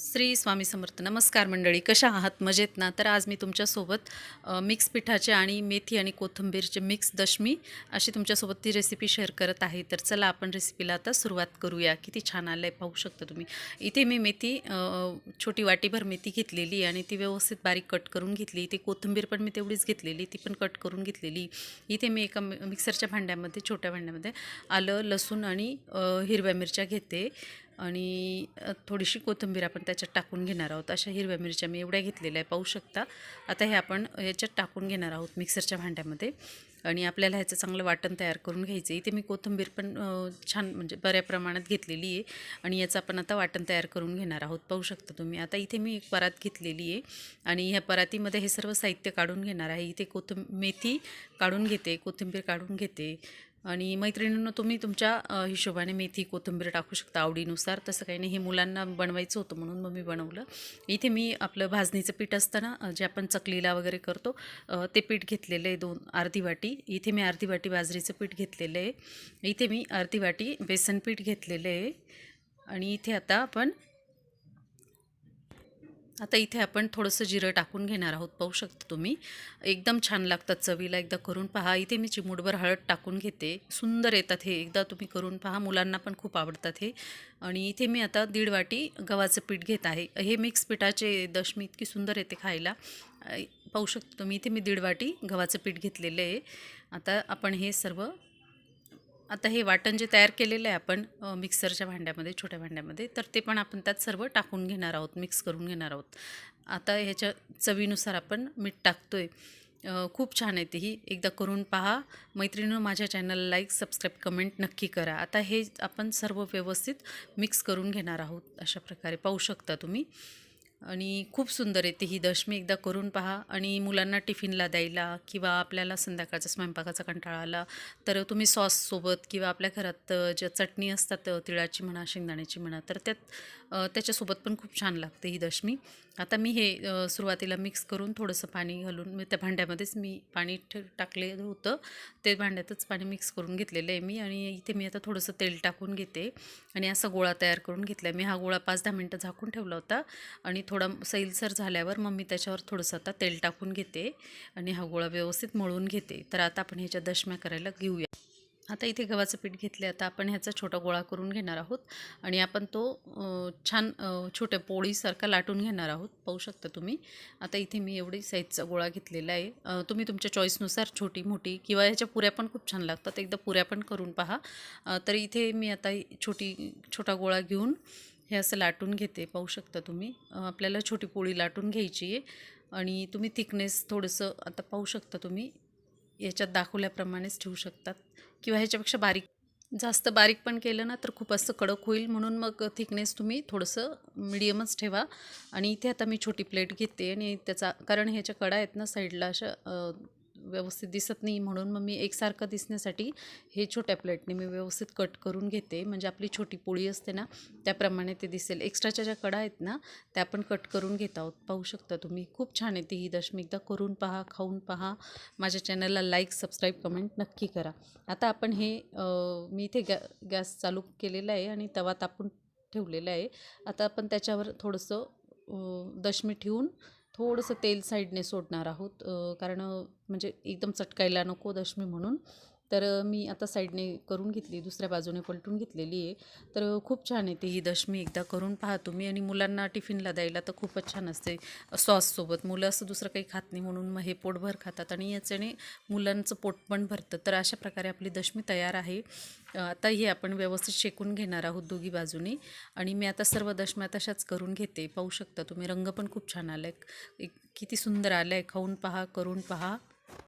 श्री स्वामी समर्थ. नमस्कार मंडळी कशा आहात? मजेत ना? तर आज मी तुमच्यासोबत मिक्स पिठाचे आणि मेथी आणि कोथिंबीरचे मिक्स दशमी अशी तुमच्यासोबत ती रेसिपी शेअर करत आहे. तर चला आपण रेसिपीला आता सुरुवात करूया. किती छान आलं आहे पाहू शकता तुम्ही. इथे मी मेथी छोटी वाटीभर मेथी घेतलेली आणि ती व्यवस्थित बारीक कट करून घेतली. ती कोथिंबीर पण मी तेवढीच घेतलेली ती पण कट करून घेतलेली. इथे मी एका मिक्सरच्या भांड्यामध्ये छोट्या भांड्यामध्ये आलं लसूण आणि हिरव्या मिरच्या घेते. आणि थोडीशी कोथिंबीर आपण त्याच्यात टाकून घेणार आहोत. अशा हिरव्या मिरच्या मी एवढ्या घेतलेल्या आहे पाहू शकता. आता हे आपण याच्यात टाकून घेणार आहोत मिक्सरच्या भांड्यामध्ये. आणि आपल्याला ह्याचं चांगलं वाटण तयार करून घ्यायचं इथे मी कोथिंबीर पण छान म्हणजे बऱ्या प्रमाणात घेतलेली आहे. आणि याचं आपण आता वाटण तयार करून घेणार आहोत. पाहू शकता तुम्ही. आता इथे मी एक परात घेतलेली आहे. आणि ह्या परातीमध्ये हे सर्व साहित्य काढून घेणार आहे. इथे कोथिं मेथी काढून घेते कोथिंबीर काढून घेते. आणि मैत्रिणींना तुम्ही तुमच्या हिशोबाने मेथी कोथिंबीर टाकू शकता आवडीनुसार. तसं काही नाही हे मुलांना बनवायचं होतं म्हणून मग मी बनवलं. इथे मी आपलं भाजणीचं पीठ असतं ना जे आपण चकलीला वगैरे करतो ते पीठ घेतलेलं आहे दोन अर्धी वाटी. इथे मी अर्धी वाटी बाजरीचं पीठ घेतलेलं आहे. इथे मी अर्धी वाटी बेसन पीठ घेतलेलं आहे. आणि इथे आता आपण आता इथे आपण थोडंसं जिरं टाकून घेणार आहोत पाहू शकता तुम्ही. एकदम छान लागतात चवीला एकदा करून पहा. इथे मी चिमूटभर हळद टाकून घेते. सुंदर येतात हे. एकदा तुम्ही करून पहा. मुलांना पण खूप आवडतात हे. आणि इथे मी आता दीड वाटी गव्हाचं पीठ घेत आहे. हे मिक्स पिठाचे दशमी इतकी सुंदर येते खायला. पाहू शकता तुम्ही इथे मी दीड वाटी गव्हाचं पीठ घेतलेलं आहे. आता आपण हे सर्व आता हे वाटण जे तयार केलेलं आहे आपण मिक्सरच्या भांड्यामध्ये छोट्या भांड्यामध्ये तर ते पण आपण त्यात सर्व टाकून घेणार आहोत मिक्स करून घेणार आहोत. आता ह्याच्या चवीनुसार आपण मीठ टाकतो आहे खूप छान आहे ही एकदा करून पहा. मैत्रिणीनं माझ्या चॅनलला लाईक सबस्क्राईब कमेंट नक्की करा. आता हे आपण सर्व व्यवस्थित मिक्स करून घेणार आहोत. अशा प्रकारे पाहू शकता तुम्ही. आणि खूप सुंदर येते ही दशमी एकदा करून पहा. आणि मुलांना टिफिनला द्यायला किंवा आपल्याला संध्याकाळचा स्वयंपाकाचा कंटाळा आला तर तुम्ही सॉससोबत किंवा आपल्या घरात ज्या चटणी असतात तिळाची म्हणा शेंगदाण्याची म्हणा तर त्यात त्याच्यासोबत पण खूप छान लागते ही दशमी आता मी हे सुरुवातीला मिक्स करून थोडंसं पाणी घालून मी त्या भांड्यामध्येच मी पाणी ठे टाकले होतं. ते भांड्यातच पाणी मिक्स करून घेतलेलं आहे मी आणि इथे मी आता थोडंसं तेल टाकून घेते आणि असा गोळा तयार करून घेतला आहे मी हा गोळा पाच दहा मिनटं झाकून ठेवला होता आणि थोडा सैलसर झाल्यावर मग मी त्याच्यावर थोडंसं आता तेल टाकून घेते आणि हा गोळा व्यवस्थित मळून घेते. तर आता आपण ह्याच्या दशम्या करायला घेऊया. आता इथे गव्हाचं पीठ घेतले आता आपण ह्याचा छोटा गोळा करून घेणार आहोत आणि आपण तो छान छोट्या पोळीसारखा लाटून घेणार आहोत. पाहू शकता तुम्ही. आता इथे मी एवढी साईजचा गोळा घेतलेला आहे. तुम्ही तुमच्या चॉईसनुसार छोटी मोठी किंवा ह्याच्या पुऱ्या पण खूप छान लागतात. एकदा पुऱ्या पण करून पहा. तर इथे मी आता छोटी छोटा गोळा घेऊन हे असं लाटून घेते पाहू शकता तुम्ही. आपल्याला छोटी पोळी लाटून घ्यायची आहे आणि तुम्ही थिकनेस थोडंसं आता पाहू शकता तुम्ही. याच्यात दाखवल्याप्रमाणेच ठेवू शकतात. किंवा ह्याच्यापेक्षा बारीक जास्त बारीक पण केलं ना तर खूप असं कडक होईल. म्हणून मग थिकनेस तुम्ही थोडंसं मिडियमच ठेवा. आणि इथे आता मी छोटी प्लेट घेते आणि त्याचा कारण ह्याच्या कडा आहेत ना साईडला अशा व्यवस्थित दिसत नाही म्हणून मग मी एकसारखं दिसण्यासाठी हे छोट्या प्लेटने मी व्यवस्थित कट करून घेते. म्हणजे आपली छोटी पोळी असते ना त्याप्रमाणे ते दिसेल. एक्स्ट्राच्या ज्या कडा आहेत ना त्या पण कट करून घेत आहोत. पाहू शकता तुम्ही. खूप छान येते ही दशमी. एकदा करून पहा खाऊन पहा. माझ्या चॅनलला लाईक सबस्क्राईब कमेंट नक्की करा. आता आपण हे मी इथे गॅ गॅस चालू केलेला आहे आणि तवा तापून ठेवलेला आहे. आता आपण त्याच्यावर थोडंसं दशमी ठेवून थोडंसं तेल साईडने सोडणार आहोत कारण म्हणजे एकदम चटकायला नको दशमी म्हणून. तर मी आता साईडने करून घेतली दुसऱ्या बाजूने पलटून घेतलेली आहे. तर खूप छान येते ही दशमी एकदा करून पहा तुम्ही. आणि मुलांना टिफिनला द्यायला तर खूपच छान असते सॉससोबत मुलं असं दुसरं काही खात नाही म्हणून मग हे पोटभर खातात. आणि याच्याने मुलांचं पोट पण भरतं. तर अशा प्रकारे आपली दशमी तयार आहे. आता हे आपण व्यवस्थित शेकून घेणार आहोत दोघी बाजूनी. आणि मी आता सर्व दशम्या तशाच करून घेते. पाहू शकता तुम्ही. रंग पण खूप छान आला आहे एक किती सुंदर आला आहे खाऊन पहा करून पहा.